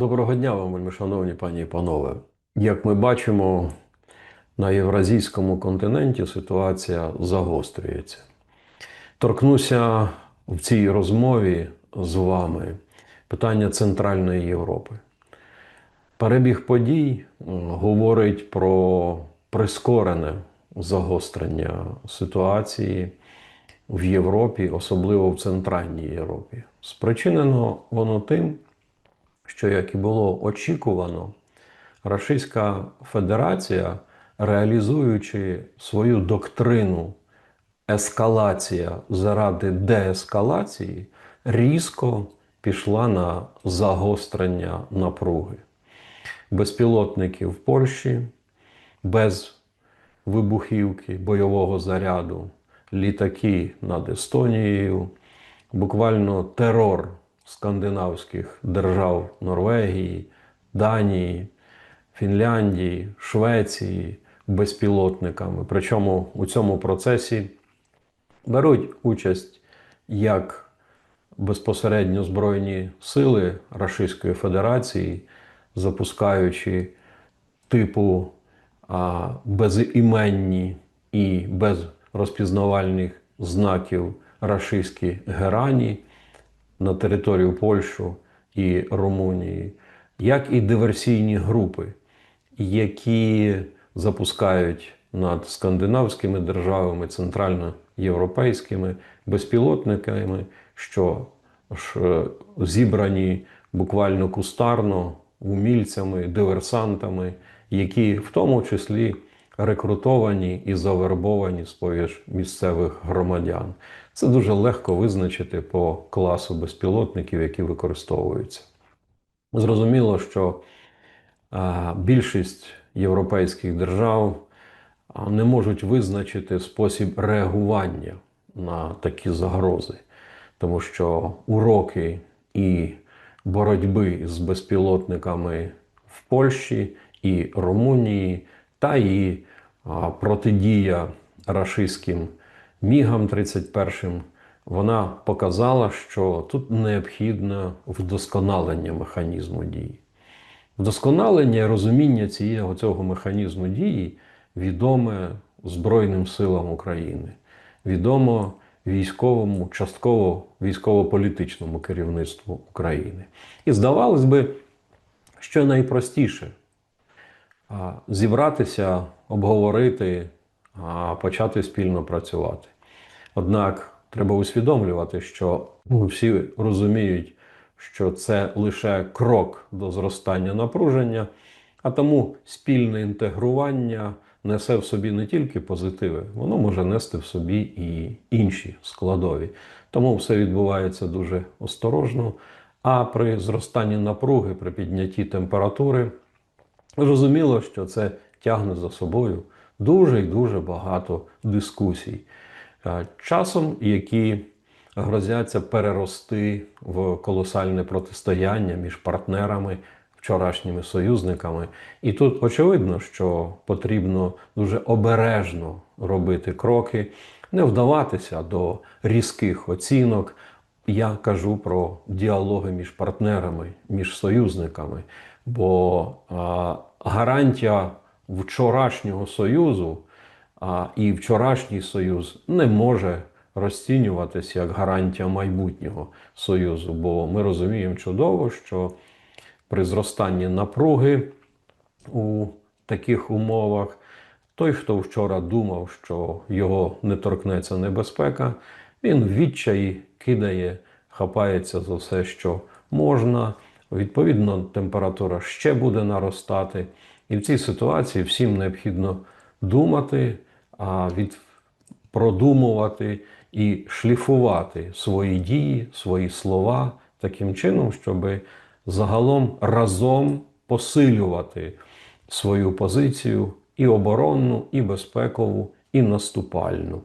Доброго дня вам, вельми шановні пані і панове. Як ми бачимо, на євразійському континенті ситуація загострюється. Торкнуся в цій розмові з вами питання Центральної Європи. Перебіг подій говорить про прискорене загострення ситуації в Європі, особливо в Центральній Європі. Спричинено воно тим, що, як і було очікувано, Російська Федерація, реалізуючи свою доктрину ескалація заради деескалації, різко пішла на загострення напруги. Безпілотники в Польщі, без вибухівки, бойового заряду, літаки над Естонією, буквально терор скандинавських держав Норвегії, Данії, Фінляндії, Швеції безпілотниками. Причому у цьому процесі беруть участь як безпосередньо Збройні сили Російської Федерації, запускаючи типу а, безіменні і без розпізнавальних знаків рашистські герані на територію Польщі і Румунії, як і диверсійні групи, які запускають над скандинавськими державами, центральноєвропейськими безпілотниками, що ж е, зібрані буквально кустарно умільцями, диверсантами, які в тому числі рекрутовані і завербовані з поміж місцевих громадян. Це дуже легко визначити по класу безпілотників, які використовуються. Зрозуміло, що більшість європейських держав не можуть визначити спосіб реагування на такі загрози, тому що уроки і боротьби з безпілотниками в Польщі і Румунії, та і протидія рашистським мігам 31 вона показала, що тут необхідне вдосконалення механізму дії. Вдосконалення розуміння цієї, цього механізму дії відоме Збройним силам України, відомо військовому, частково військово-політичному керівництву України. І здавалось би, що найпростіше зібратися, обговорити, а, почати спільно працювати. Однак треба усвідомлювати, що ну, всі розуміють, що це лише крок до зростання напруження, а тому спільне інтегрування несе в собі не тільки позитиви, воно може нести в собі і інші складові. Тому все відбувається дуже осторожно. А при зростанні напруги, при піднятті температури, зрозуміло, що це тягне за собою дуже і дуже багато дискусій, Е, часом які грозяться перерости в колосальне протистояння між партнерами, вчорашніми союзниками. І тут очевидно, що потрібно дуже обережно робити кроки, не вдаватися до різких оцінок. Я кажу про діалоги між партнерами, між союзниками. Бо а, гарантія вчорашнього союзу а, і вчорашній союз не може розцінюватися як гарантія майбутнього союзу. Бо ми розуміємо чудово, що при зростанні напруги у таких умовах той, хто вчора думав, що його не торкнеться небезпека, він в відчаї кидає, хапається за все, що можна. Відповідно, температура ще буде наростати. І в цій ситуації всім необхідно думати, а від продумувати і шліфувати свої дії, свої слова таким чином, щоб загалом разом посилювати свою позицію і оборонну, і безпекову, і наступальну,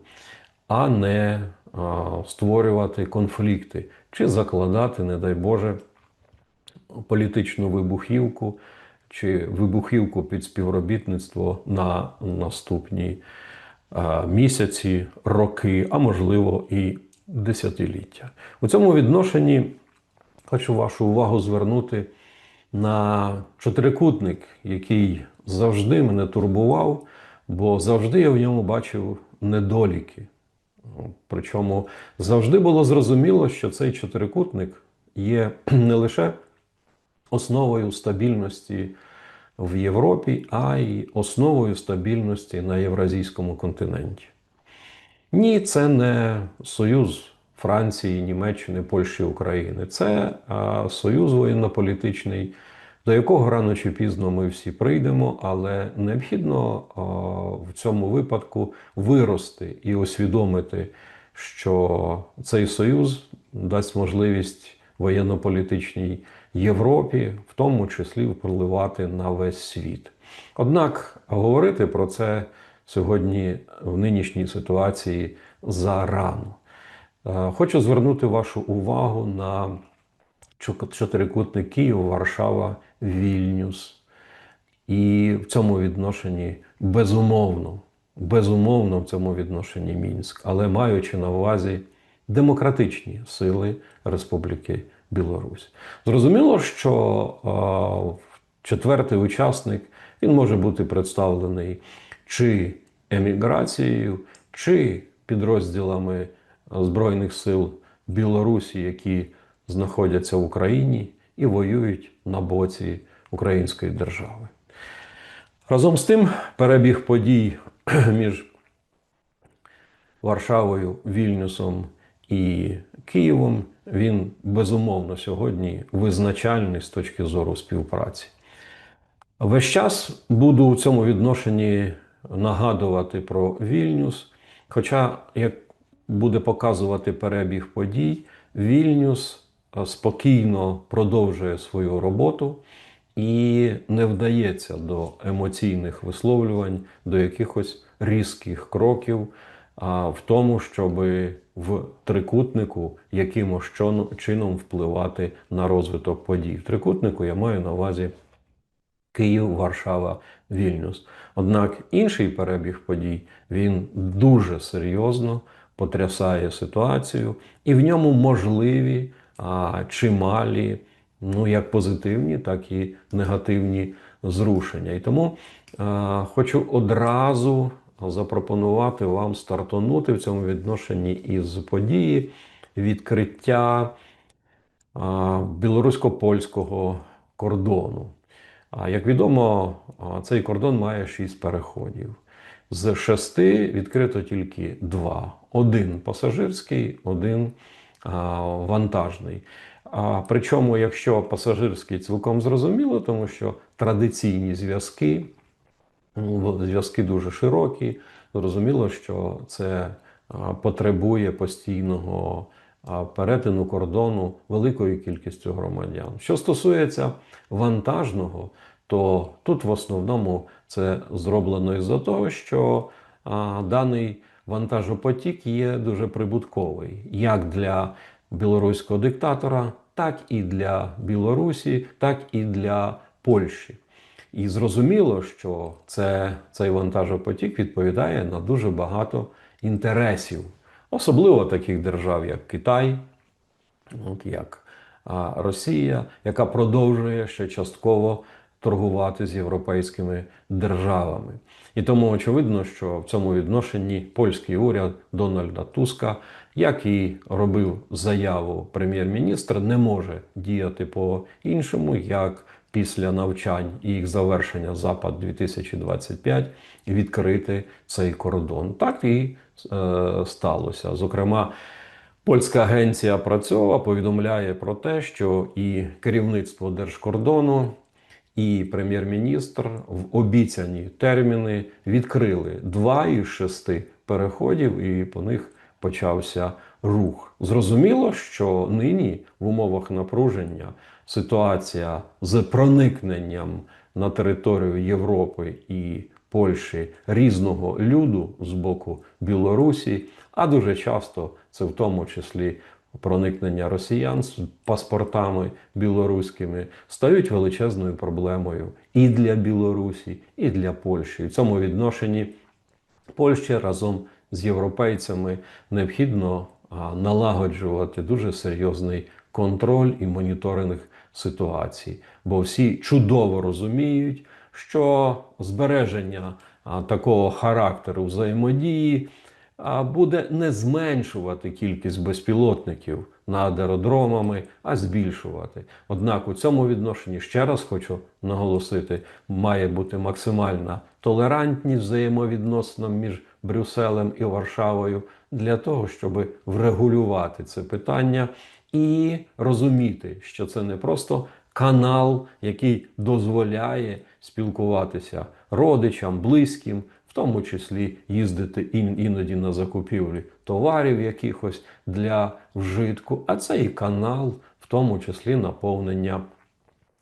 а не а, створювати конфлікти чи закладати, не дай Боже, політичну вибухівку чи вибухівку під співробітництво на наступні місяці, роки, а можливо і десятиліття. У цьому відношенні хочу вашу увагу звернути на чотирикутник, який завжди мене турбував, бо завжди я в ньому бачив недоліки. Причому завжди було зрозуміло, що цей чотирикутник є не лише основою стабільності в Європі, а й основою стабільності на євразійському континенті. Ні, це не союз Франції, Німеччини, Польщі, України. Це а, союз воєнно-політичний, до якого рано чи пізно ми всі прийдемо, але необхідно а, в цьому випадку вирости і усвідомити, що цей союз дасть можливість воєнно-політичній Європі, в тому числі впливати на весь світ. Однак говорити про це сьогодні в нинішній ситуації зарано. Е, Хочу звернути вашу увагу на чотирикутник Київ, Варшава, Вільнюс. І в цьому відношенні безумовно, безумовно в цьому відношенні Мінськ, але маючи на увазі демократичні сили Республіки Білорусь. Зрозуміло, що е, четвертий учасник він може бути представлений чи еміграцією, чи підрозділами Збройних сил Білорусі, які знаходяться в Україні і воюють на боці Української держави. Разом з тим, перебіг подій між Варшавою, Вільнюсом і Києвом він безумовно сьогодні визначальний з точки зору співпраці. Весь час буду у цьому відношенні нагадувати про Вільнюс. Хоча, як буде показувати перебіг подій, Вільнюс е, спокійно продовжує свою роботу і не вдається до емоційних висловлювань, до якихось різких кроків, в тому, щоб в трикутнику якимось чином впливати на розвиток подій. В трикутнику я маю на увазі Київ, Варшава, Вільнюс. Однак інший перебіг подій він дуже серйозно потрясає ситуацію, і в ньому можливі а, чималі, ну як позитивні, так і негативні зрушення. І тому а, хочу одразу запропонувати вам стартонути в цьому відношенні із події відкриття білорусько-польського кордону. Як відомо, цей кордон має шість переходів. З шести відкрито тільки два: один пасажирський, один вантажний. Причому, якщо пасажирський цілком зрозуміло, тому що традиційні зв'язки, зв'язки дуже широкі, зрозуміло, що це потребує постійного перетину кордону великою кількістю громадян. Що стосується вантажного, то тут в основному це зроблено із-за того, що даний вантажопотік є дуже прибутковий як для білоруського диктатора, так і для Білорусі, так і для Польщі. І зрозуміло, що це, цей вантажопотік відповідає на дуже багато інтересів, особливо таких держав, як Китай, от як Росія, яка продовжує ще частково торгувати з європейськими державами. І тому очевидно, що в цьому відношенні польський уряд Дональда Туска, як і робив заяву прем'єр-міністр, не може діяти по-іншому, як після навчань і їх завершення Запад 2025 відкрити цей кордон. Так і е, сталося. Зокрема, Польська агенція Працьова повідомляє про те, що і керівництво держкордону, і прем'єр-міністр в обіцяні терміни відкрили два із шести переходів, і по них почався рух. Зрозуміло, що нині в умовах напруження ситуація з проникненням на територію Європи і Польщі різного люду з боку Білорусі, а дуже часто це в тому числі проникнення росіян з паспортами білоруськими стають величезною проблемою і для Білорусі, і для Польщі. В цьому відношенні Польщі разом з європейцями необхідно налагоджувати дуже серйозний контроль і моніторинг ситуації. Бо всі чудово розуміють, що збереження такого характеру взаємодії буде не зменшувати кількість безпілотників над аеродромами, а збільшувати. Однак у цьому відношенні ще раз хочу наголосити, має бути максимальна толерантність взаємовідносинам між Брюсселем і Варшавою для того, щоб врегулювати це питання і розуміти, що це не просто канал, який дозволяє спілкуватися родичам, близьким, в тому числі їздити ін- іноді на закупівлі товарів якихось для вжитку, а це і канал, в тому числі наповнення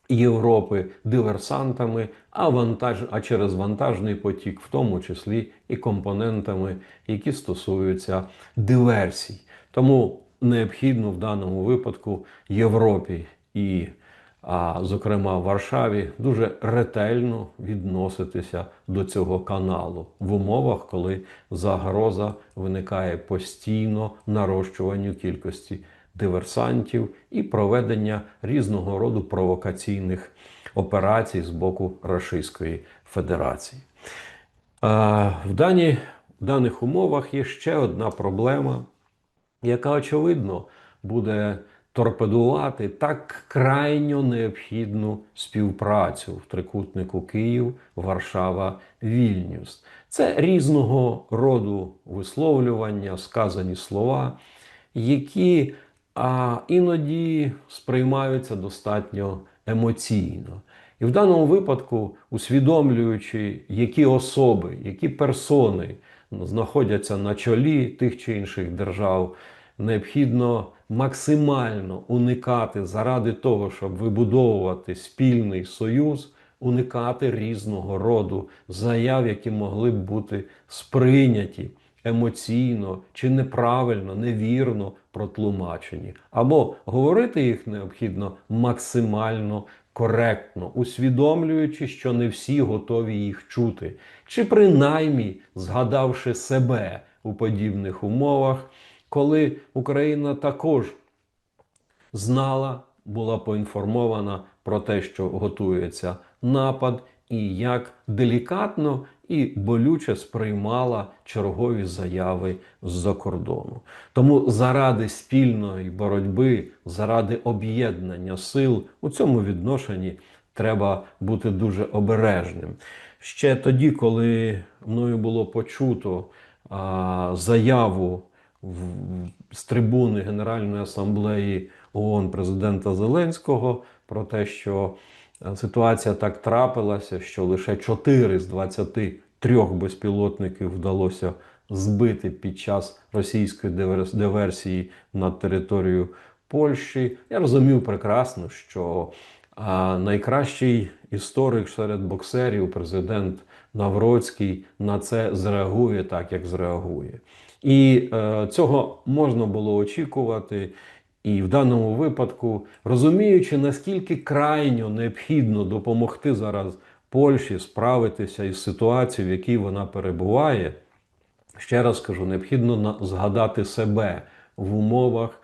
Європи диверсантами, а, вантаж, а через вантажний потік, в тому числі і компонентами, які стосуються диверсій. Тому необхідно в даному випадку Європі і, а, зокрема, Варшаві дуже ретельно відноситися до цього каналу в умовах, коли загроза виникає постійно нарощуванню кількості диверсантів і проведення різного роду провокаційних операцій з боку Російської Федерації. В, дані, в даних умовах є ще одна проблема, яка очевидно буде торпедувати так крайньо необхідну співпрацю в трикутнику Київ, Варшава, Вільнюс. Це різного роду висловлювання, сказані слова, які а, іноді сприймаються достатньо емоційно. І в даному випадку, усвідомлюючи, які особи, які персони знаходяться на чолі тих чи інших держав, необхідно максимально уникати заради того, щоб вибудовувати спільний союз, уникати різного роду заяв, які могли б бути сприйняті емоційно чи неправильно, невірно протлумачені. Або говорити їх необхідно максимально коректно, усвідомлюючи, що не всі готові їх чути, чи принаймні згадавши себе у подібних умовах, коли Україна також знала, була поінформована про те, що готується напад, і як делікатно і болюче сприймала чергові заяви з-за кордону. Тому заради спільної боротьби, заради об'єднання сил у цьому відношенні треба бути дуже обережним. Ще тоді, коли мною було почуто а, заяву в, з трибуни Генеральної асамблеї ООН президента Зеленського про те, що ситуація так трапилася, що лише 4 з 23 безпілотників вдалося збити під час російської дивер- диверсії на територію Польщі. Я розумів прекрасно, що найкращий історик серед боксерів, президент Навроцький, на це зреагує так, як зреагує. І е, цього можна було очікувати. І в даному випадку, розуміючи, наскільки крайньо необхідно допомогти зараз Польщі справитися із ситуацією, в якій вона перебуває, ще раз кажу, необхідно згадати себе в умовах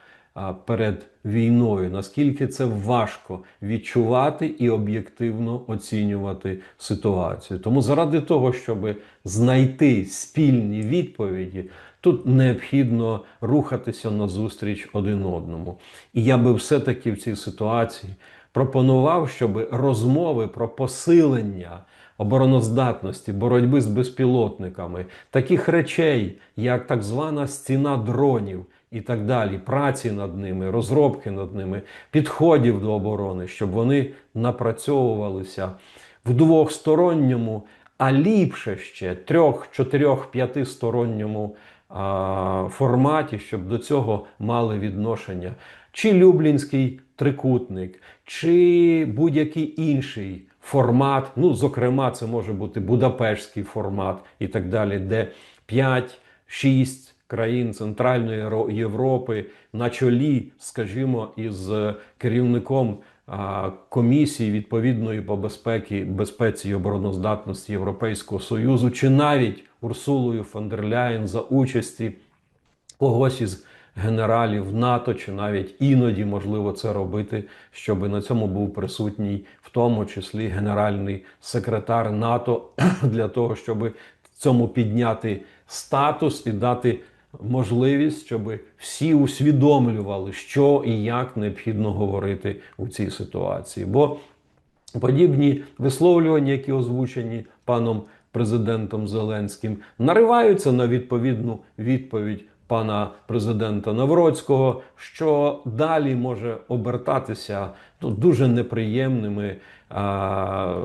перед війною, наскільки це важко відчувати і об'єктивно оцінювати ситуацію. Тому заради того, щоб знайти спільні відповіді, тут необхідно рухатися назустріч один одному. І я би все-таки в цій ситуації пропонував, щоб розмови про посилення обороноздатності, боротьби з безпілотниками, таких речей, як так звана стіна дронів і так далі, праці над ними, розробки над ними, підходів до оборони, щоб вони напрацьовувалися в двохсторонньому, а ліпше ще трьох, чотирьох, п'ятисторонньому форматі, щоб до цього мали відношення чи Люблінський трикутник, чи будь-який інший формат. Ну, зокрема, це може бути Будапештський формат і так далі, де 5-6 країн Центральної Європи на чолі, скажімо, із е, керівником комісії відповідної по безпеці, безпеці і обороноздатності Європейського Союзу, чи навіть Урсулою фон дер Ляєн за участі когось із генералів НАТО, чи навіть іноді можливо це робити, щоб на цьому був присутній, в тому числі генеральний секретар НАТО, для того, щоб цьому підняти статус і дати можливість, щоб всі усвідомлювали, що і як необхідно говорити у цій ситуації. Бо подібні висловлювання, які озвучені паном президентом Зеленським, нариваються на відповідну відповідь пана президента Навроцького, що далі може обертатися ну, дуже неприємними а,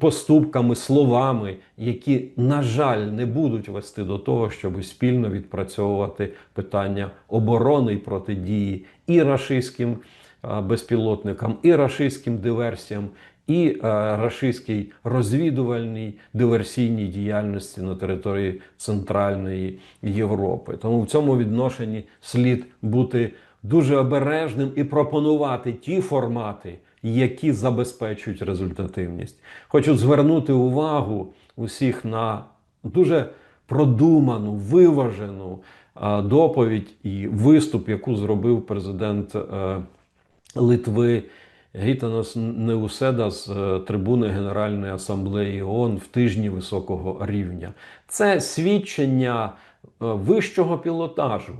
поступками, словами, які, на жаль, не будуть вести до того, щоб спільно відпрацьовувати питання оборони і протидії і рашистським а, безпілотникам, і рашистським диверсіям, і е, рашистській розвідувальній диверсійній діяльності на території Центральної Європи. Тому в цьому відношенні слід бути дуже обережним і пропонувати ті формати, які забезпечують результативність. Хочу звернути увагу усіх на дуже продуману, виважену е, доповідь і виступ, яку зробив президент е, Литви. Гітанос Неуседа з е, трибуни Генеральної асамблеї ООН в тижні високого рівня. Це свідчення е, вищого пілотажу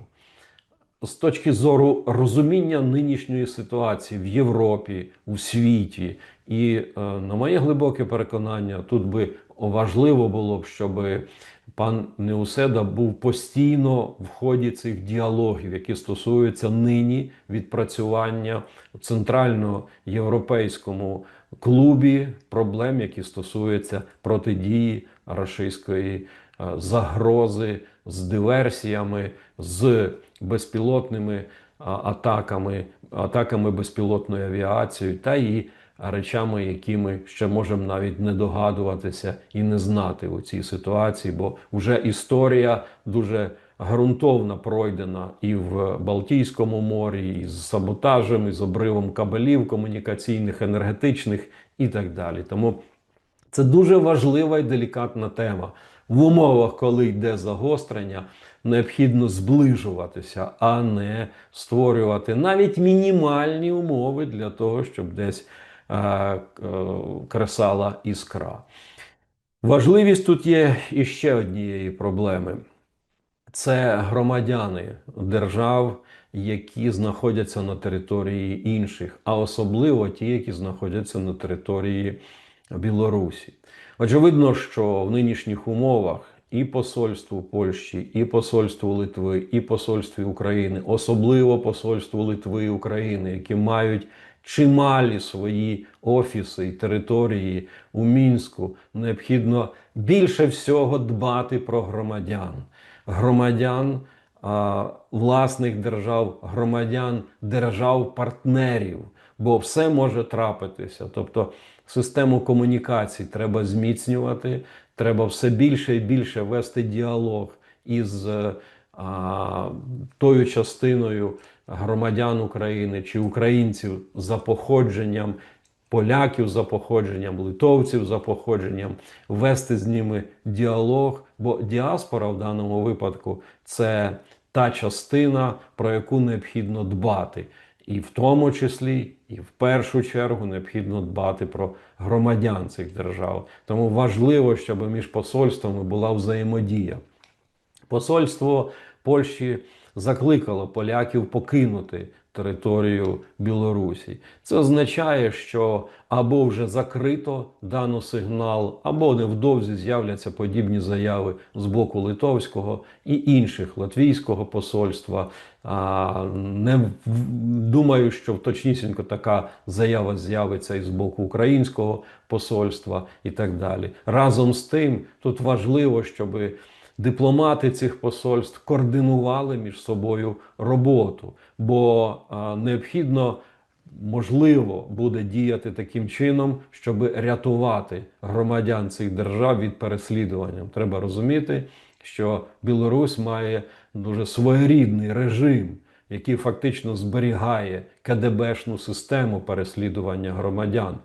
з точки зору розуміння нинішньої ситуації в Європі, у світі. І, е, на моє глибоке переконання, тут би важливо було б, щоб пан Неуседа був постійно в ході цих діалогів, які стосуються нині відпрацювання в центральноєвропейському клубі проблем, які стосуються протидії рашистської е, загрози з диверсіями, з безпілотними атаками, атаками безпілотної авіації та і речами, які ми ще можемо навіть не догадуватися і не знати у цій ситуації, бо вже історія дуже ґрунтовно пройдена і в Балтійському морі, і з саботажем, і з обривом кабелів комунікаційних, енергетичних і так далі. Тому це дуже важлива і делікатна тема. В умовах, коли йде загострення, необхідно зближуватися, а не створювати навіть мінімальні умови для того, щоб десь кресала іскра. Важливість тут є іще однієї проблеми: це громадяни держав, які знаходяться на території інших, а особливо ті, які знаходяться на території Білорусі. Очевидно, що в нинішніх умовах і посольству Польщі, і посольству Литви, і посольстві України, особливо посольству Литви і України, які мають чималі свої офіси і території у мінську, необхідно більше всього дбати про громадян, громадян а, власних держав, громадян держав-партнерів, бо все може трапитися. Тобто систему комунікацій треба зміцнювати, треба все більше і більше вести діалог із а, тою частиною громадян України чи українців за походженням, поляків за походженням, литовців за походженням, вести з ними діалог. Бо діаспора в даному випадку це та частина, про яку необхідно дбати. І в тому числі, і в першу чергу необхідно дбати про громадян цих держав. Тому важливо, щоб між посольствами була взаємодія. Посольство Польщі закликало поляків покинути територію Білорусі. Це означає, що або вже закрито даний сигнал, або невдовзі з'являться подібні заяви з боку литовського і інших латвійського посольства. А, Не думаю, що точнісінько така заява з'явиться і з боку українського посольства і так далі. Разом з тим, тут важливо, щоби дипломати цих посольств координували між собою роботу, бо необхідно. Можливо, буде діяти таким чином, щоб рятувати громадян цих держав від переслідування. Треба розуміти, що Білорусь має дуже своєрідний режим, який фактично зберігає КДБшну систему переслідування громадян.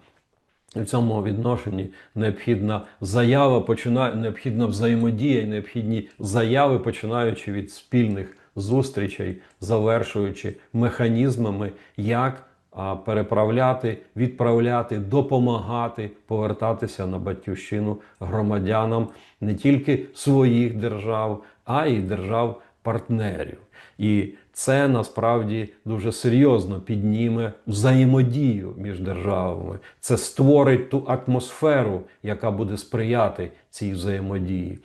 В цьому відношенні необхідна заява, починає необхідна взаємодія, необхідні заяви, починаючи від спільних зустрічей, завершуючи механізмами, як переправляти, відправляти, допомагати повертатися на батьківщину громадянам не тільки своїх держав, а й держав партнерів. І це насправді дуже серйозно підніме взаємодію між державами. Це створить ту атмосферу, яка буде сприяти цій взаємодії.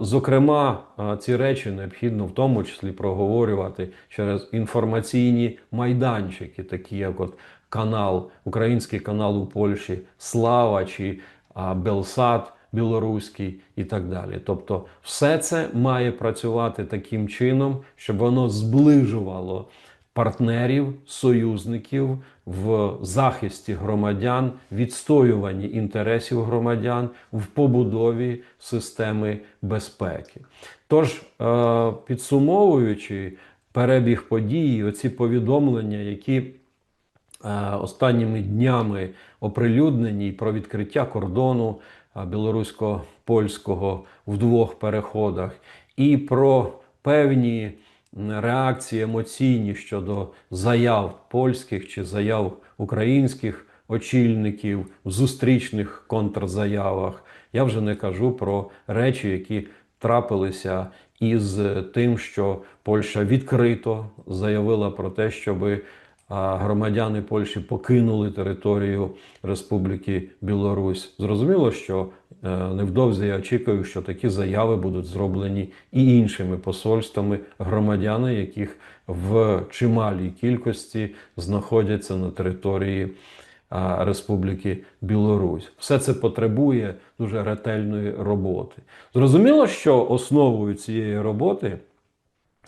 Зокрема, ці речі необхідно в тому числі проговорювати через інформаційні майданчики, такі як от канал, український канал у Польщі, Слава чи а, Белсат білоруський і так далі. Тобто, все це має працювати таким чином, щоб воно зближувало партнерів, союзників в захисті громадян, відстоюванні інтересів громадян в побудові системи безпеки. Тож, е, підсумовуючи перебіг подій, оці повідомлення, які е, останніми днями оприлюднені про відкриття кордону е, білорусько-польського в двох переходах, і про певні реакції емоційні щодо заяв польських чи заяв українських очільників в зустрічних контрзаявах. Я вже не кажу про речі, які трапилися із тим, що Польща відкрито заявила про те, щоби громадяни Польщі покинули територію Республіки Білорусь. Зрозуміло, що е, невдовзі я очікую, що такі заяви будуть зроблені і іншими посольствами громадяни, яких в чималій кількості знаходяться на території Республіки Білорусь. Все це потребує дуже ретельної роботи. Зрозуміло, що основою цієї роботи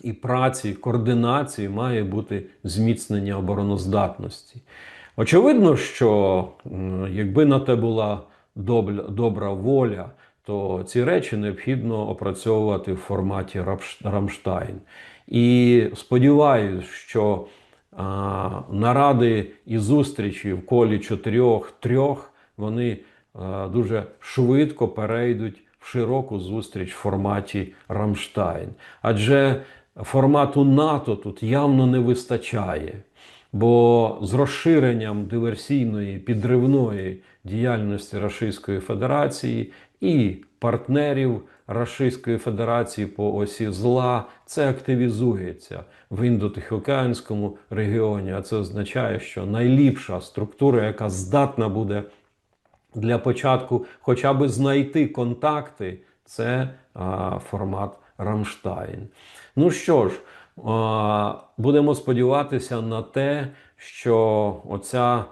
і праці, координації має бути зміцнення обороноздатності. Очевидно, що якби на те була добра воля, то ці речі необхідно опрацьовувати в форматі Рамштайн. І сподіваюся, що а, наради і зустрічі в колі чотирьох-трьох вони а, дуже швидко перейдуть в широку зустріч в форматі Рамштайн. Адже формату НАТО тут явно не вистачає. Бо з розширенням диверсійної підривної діяльності Російської Федерації і партнерів Російської Федерації по осі зла це активізується в індотихоокеанському регіоні. А це означає, що найліпша структура, яка здатна буде для початку хоча б знайти контакти, це а, формат Рамштайн. Ну що ж, будемо сподіватися на те, що оця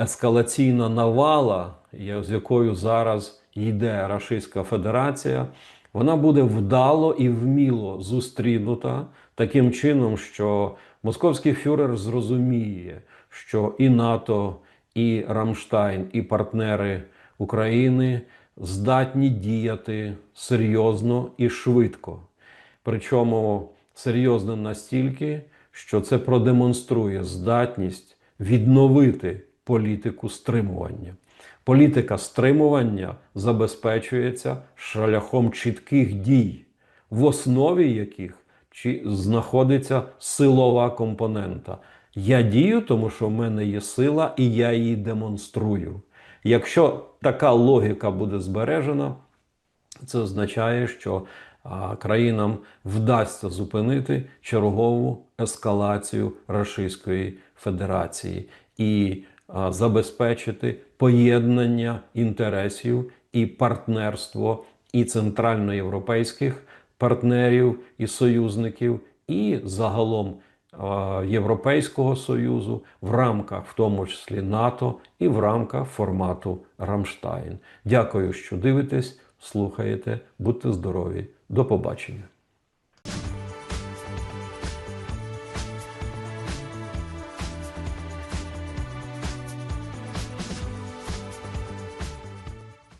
ескалаційна навала, з якою зараз йде Російська Федерація, вона буде вдало і вміло зустрінута таким чином, що московський фюрер зрозуміє, що і НАТО, і Рамштайн, і партнери України здатні діяти серйозно і швидко. Причому серйозно настільки, що це продемонструє здатність відновити політику стримування. Політика стримування забезпечується шляхом чітких дій, в основі яких знаходиться силова компонента. Я дію, тому що в мене є сила, і я її демонструю. Якщо така логіка буде збережена, це означає, що країнам вдасться зупинити чергову ескалацію Російської Федерації і забезпечити поєднання інтересів і партнерство і центральноєвропейських партнерів і союзників, і загалом Європейського союзу в рамках, в тому числі НАТО, і в рамках формату Рамштайн. Дякую, що дивитесь, слухаєте, будьте здорові. До побачення.